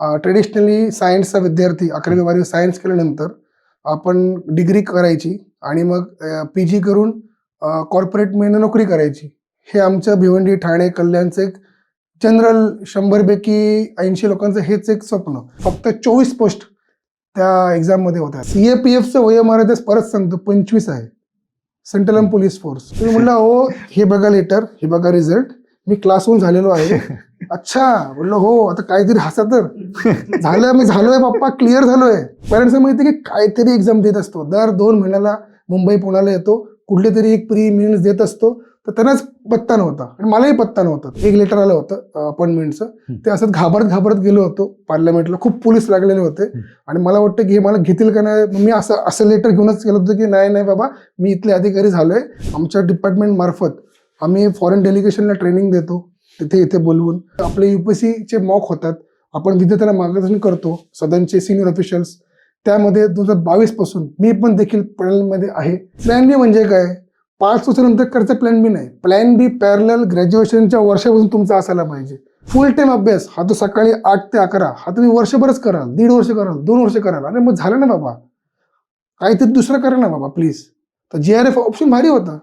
Traditionally सायन्सचा विद्यार्थी अकरावी बारावी सायन्स केल्यानंतर आपण डिग्री करायची आणि मग पी जी करून कॉर्पोरेटमध्ये नोकरी करायची. हे आमचं भिवंडी ठाणे कल्याणचं एक जनरल शंभरपैकी ऐंशी लोकांचं हेच एक स्वप्न. फक्त चोवीस पोस्ट त्या एक्झाममध्ये होत्या. सी ए पी एफचं वयोमर्यादेस परत सांगतो पंचवीस आहे. सेंट्रल पोलीस फोर्स तुम्ही म्हणला हो हे बघा लेटर हे बघा रिझल्ट मी क्लासहून झालेलो आहे. अच्छा बोललो हो आता काहीतरी हसा तर झालं मी झालोय पप्पा क्लिअर झालोय. पॅरेंट्स माहिती की काहीतरी एक्झाम देत असतो. दर दोन महिन्याला मुंबई पुण्याला येतो. कुठले तरी एक प्री मेन्स देत असतो. तर त्यांनाच पत्ता नव्हता. आणि मलाही पत्ता नव्हता. एक लेटर आलं होतं अपॉइंटमेंटचं ते असंच घाबरत घाबरत गेलो होतो. पार्लमेंटला खूप पोलीस लागलेले होते. आणि मला वाटतं की हे मला घेतील का नाही मी असं असं लेटर घेऊनच गेलो होतो की नाही नाही बाबा मी इथले अधिकारी झालोय. आमच्या डिपार्टमेंट मार्फत आम्ही फॉरेन डेलिगेशनला ट्रेनिंग देतो. तिथे इथे बोलवून आपले युपीएससीचे मॉक होतात. आपण विद्यार्थ्यांना मार्गदर्शन करतो सदनचे सिनियर ऑफिशियल्स त्यामध्ये दोन हजार बावीसपासून मी पण देखील प्लॅनमध्ये आहे. प्लॅन बी म्हणजे काय? पाच वर्षानंतर करायचा प्लॅन बी नाही. प्लॅन बी पॅरल ग्रॅज्युएशनच्या वर्षापासून तुमचा असायला पाहिजे. फुल टाइम अभ्यास हा तो सकाळी आठ ते अकरा. हा तुम्ही वर्षभरच कराल. दीड वर्ष कराल दोन वर्ष कराल. आणि मग झालं ना बाबा. काहीतरी दुसरं करा ना बाबा प्लीज तर जी आर एफ ऑप्शन भारी होता.